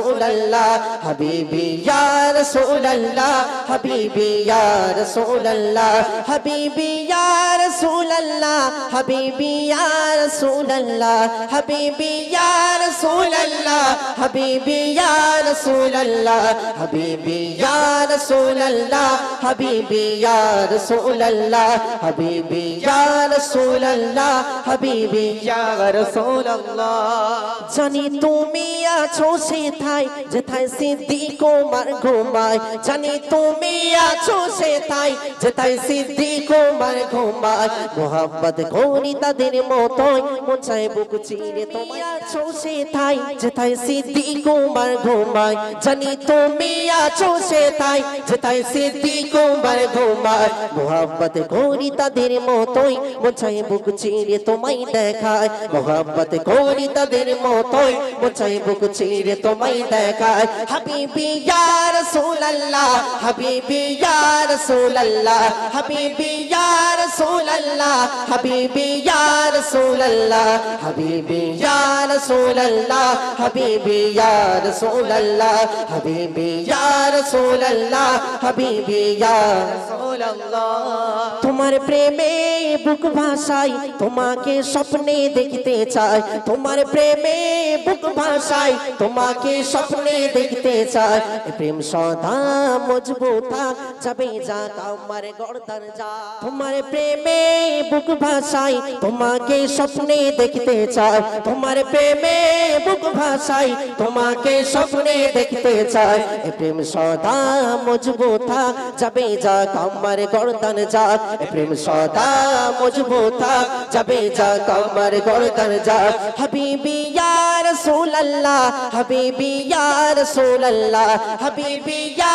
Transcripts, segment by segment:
رسول اللہ حبیبی یا رسول اللہ حبیبی یا رسول اللہ حبیبی یا رسول اللہ حبیبی یا رسول اللہ حبیبی یا رسول اللہ حبیبی یا رسول اللہ حبیبی یا رسول اللہ حبیبی یا رسول اللہ حبیبی یا رسول اللہ حبیبی یا رسول اللہ জানি তুমি আছো সেথায় যেথায় সিদ্দিক মার ঘুমায় জানি তুমি আছো সেথায় যেথায় সিদ্দিক মার ঘুমায় মোহাম্মদ ঘোরি তাদের মতোই মন চায় বুক চিরে তুমি আছো সে সেথায় যেথায় সিদ্দিক ওমর ঘুমায়, জানি তুমি আছো সেথায়, যেথায় সিদ্দিক ওমর ঘুমায়। মোহাম্মদ করি তাদের মতোই চায় বুক চিরে তোমায় দেখায়। মোহাম্মদ করি তাদের মতোই, মন বুক চিরে তোমায় দেখায়। হাবিবি ইয়া রাসূলুল্লাহ, হাবিবি ইয়া রাসূলুল্লাহ, হাবিবি ইয়া রাসূলুল্লাহ, হাবিবি ইয়া রাসূলুল্লাহ, হাবিবি ইয়া রাসূলুল্লাহ। হাবিবি ইয়া রাসূলুল্লাহ, হাবিবি ইয়া রাসূলুল্লাহ, হাবিবি ইয়া রাসূলুল্লাহ। তোমার প্রেমে বুক ভাষাই তোমাকে স্বপ্নে দেখতে চাই। তোমার প্রেমে বুক ভাষাই তোমাকে স্বপ্নে দেখতে চাই। প্রেম সদা মজবুত, যাবে যা আমার গর্দান যা। তোমার প্রেমে বুক ভাষাই তোমাকে স্বপ্নে দেখতে চাই। তোমার প্রেমে বুক ভাষাই তোমাকে স্বপ্নে দেখতে চাই। প্রেম সদা মজবুত থাক যাবে যা আমার গর্দন যা। এ প্রেম সদা মজবুত থাক যাবে যা আমার গর্দন যা। হাবিবি ইয়া রাসূলুল্লাহ, হাবিবি ইয়া রাসূলুল্লাহ, হাবিবি ইয়া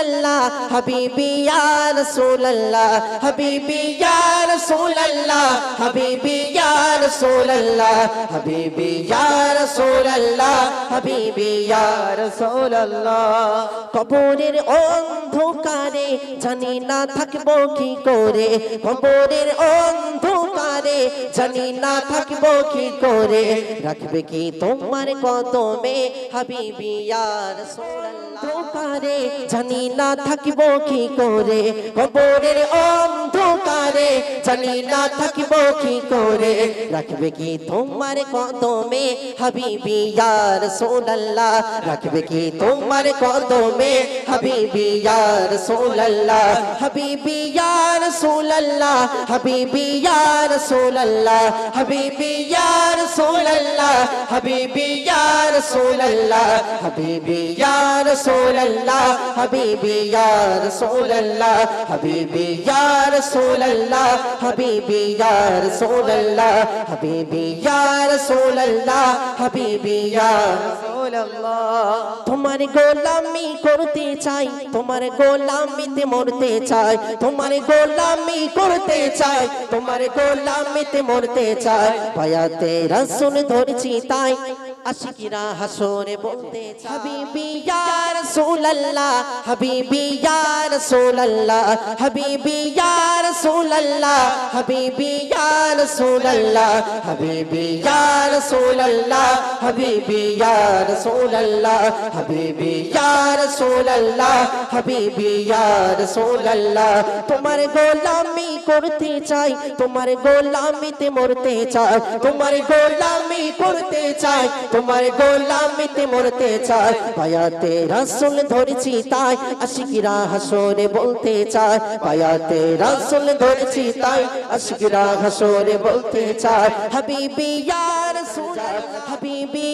রাসূলুল্লাহ, হাবিবি ইয়া রাসূলুল্লাহ, হাবিবি ইয়া রাসূলুল্লাহ, হাবিবি ইয়া রাসূলুল্লাহ, হাবিবি ইয়া রাসূলুল্লাহ, হাবিবি ইয়া রাসূলুল্লাহ। কবরের অন্ধকারে, জানি না থাকব কি করে। কবরের অন্ধকারে, জানি না থাকব কি করে। রাখবে কি তোমার কদমে, হাবিবি ইয়া রাসূলুল্লাহ? অন্ধকারে, জানি না থাকব কি করে। কবরের অন্ধকারে, জানি না থাকব কি করে। রাখবে কি তোমার কদমে, হাবিবি ইয়া রাসূলুল্লাহ? রাখবে কি তোমার কদমে হাবিবি ইয়া রাসূলুল্লাহ হাবিবি ইয়া রাসূলুল্লাহ হাবিবি ইয়া রাসূলুল্লাহ হাবিবি ইয়া রাসূলুল্লাহ হাবিবি ইয়া রাসূলুল্লাহ হাবিবি ইয়া রাসূলুল্লাহ হাবিবি ইয়া রাসূলুল্লাহ হাবিবি ইয়া রাসূলুল্লাহ হাবিবি ইয়া রাসূলুল্লাহ হাবিবি ইয়া রাসূলুল্লাহ হাবিবি ইয়া তোমার গোলামি করতে চাই, তোমার গোলামিতে মরতে চাই, তোমার গোলামি করতে চাই, তোমার গোলামিতে মরতে চাই। পায়াতে রাসুল ধরছি তাই আশিকিরা হাসরে বলতে হাবিবি ইয়া রাসূলুল্লাহ হাবিবি ইয়া রাসূলুল্লাহ হাবিবি ইয়া রাসূলুল্লাহ হাবিবি ইয়া রাসূলুল্লাহ হাবিবি ইয়া রাসূলুল্লাহ হাবিবি ইয়া রাসূলুল্লাহ হাবিবি ইয়া রাসূলুল্লাহ হাবিবি ইয়া রাসূলুল্লাহ। তোমার গোলামি করতে চাই তোমার গোলামিতে মরতে চাই তোমার গোলামি করতে চাই তোমার গোলামিতে মরতে চায়। পায়াতে রাসুল ধরেছি তাই, আশিকিরা হাসরে বলতে চায়। পায়াতে রাসুল ধরেছি তাই, আশিকিরা হাসরে বলতে চায়। হাবিবি ইয়া রাসূল, হাবিবি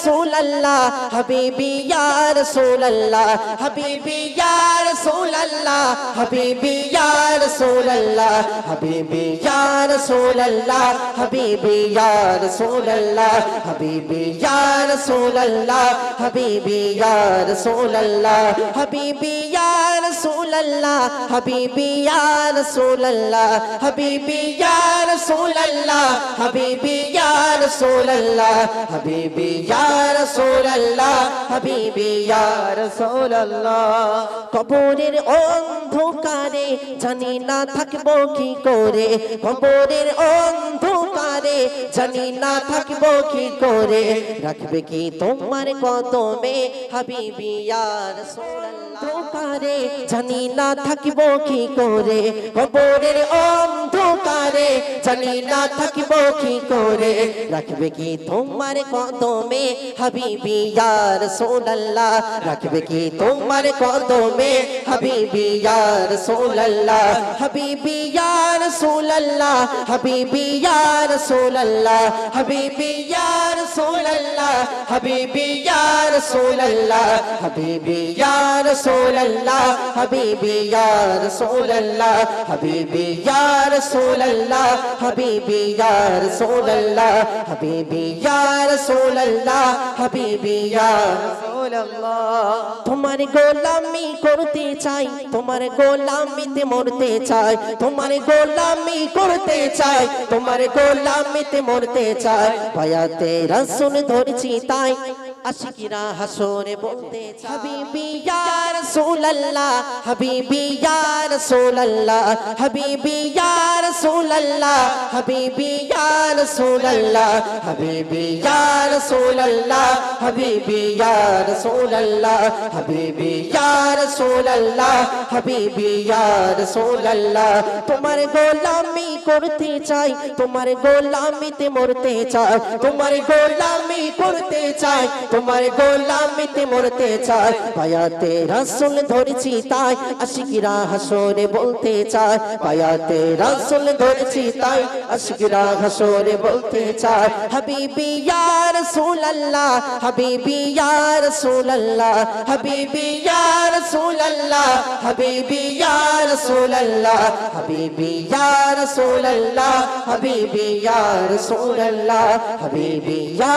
رسول اللہ حبیبی یا رسول اللہ حبیبی یا رسول اللہ حبیبی یا رسول اللہ حبیبی یا رسول اللہ حبیبی یا رسول اللہ حبیبی یا رسول اللہ حبیبی یا رسول اللہ حبیبی یا রসুল্লাহ হবিবি ইয়া রসুল্লাহ হবিবি ইয়া রসুল্লাহ হবিবি ইয়া রসুল্লাহ হবিবি ইয়া রসুল্লাহ হবিবি ইয়া রসুল্লাহ কবরের অন্ধকারে জানি না থাকব কি করে, কবরের অন্ধকারে জানি না থাকব কি করে, রাখবে কি তোমার কত মে হাবিবি ইয়া অন্ধকারে জানি না থাকিব কি করে। কবরের অন্ধকারে জানি না থাকব কি করে। রাখবে কি তোমার কদমে? হাবিবি ইয়া রাসূলুল্লাহ রাখবে কি তোমার কদমে? হাবিবি ইয়া রাসূলুল্লাহ হাবিবি ইয়া রাসূলুল্লাহ হাবিবি ইয়া রাসূলুল্লাহ হাবিবি ইয়া রাসূলুল্লাহ হাবিবি ইয়া রাসূলুল্লাহ হাবিবি ইয়া রাসূলুল্লাহ হাবিবি ইয়া রাসূলুল্লাহ হাবিবি ইয়া রাসূলুল্লাহ, হাবিবি ইয়া রাসূলুল্লাহ, হাবিবি ইয়া রাসূলুল্লাহ, হাবিবি ইয়া তোমার গোলামি করতে চাই, তোমার গোলামিতে মরতে চাই, তোমার গোলামি করতে চাই, তোমার গোলামিতে মরতে চাই। পায়াতে রসুন ধরছি তাই আশিকিরা হাসরে বলতে, হাবিবি ইয়া রাসূলুল্লাহ, হাবিবি ইয়া রাসূলুল্লাহ, হাবিবি ইয়া রাসূলুল্লাহ, হাবিবি ইয়া রাসূলুল্লাহ, হাবিবি ইয়া রাসূলুল্লাহ, হাবিবি ইয়া রাসূলুল্লাহ, হাবিবি ইয়া রাসূলুল্লাহ, হাবিবি ইয়া রাসূলুল্লাহ। তোমার গোলামি করতে চাই, তোমার গোলামিতে মরতে চাই, তোমার গোলামি করতে চাই তোমার গোলামিতে মরতে চাই পায়াতে রাসূল ধরেছি তাই, আশিকিরা হাসরে বলতে চাই পায়াতে রাসূল ধরেছি তাই, আশিকিরা হাসরে বলতে চাই হাবিবি ইয়া রাসূলুল্লাহ, হাবিবি ইয়া রাসূলুল্লাহ, হাবিবি ইয়া রাসূলুল্লাহ, হাবিবি ইয়া রাসূলুল্লাহ, হাবিবি ইয়া রাসূলুল্লাহ, হাবিবি ইয়া রাসূলুল্লাহ, হাবিবি ইয়া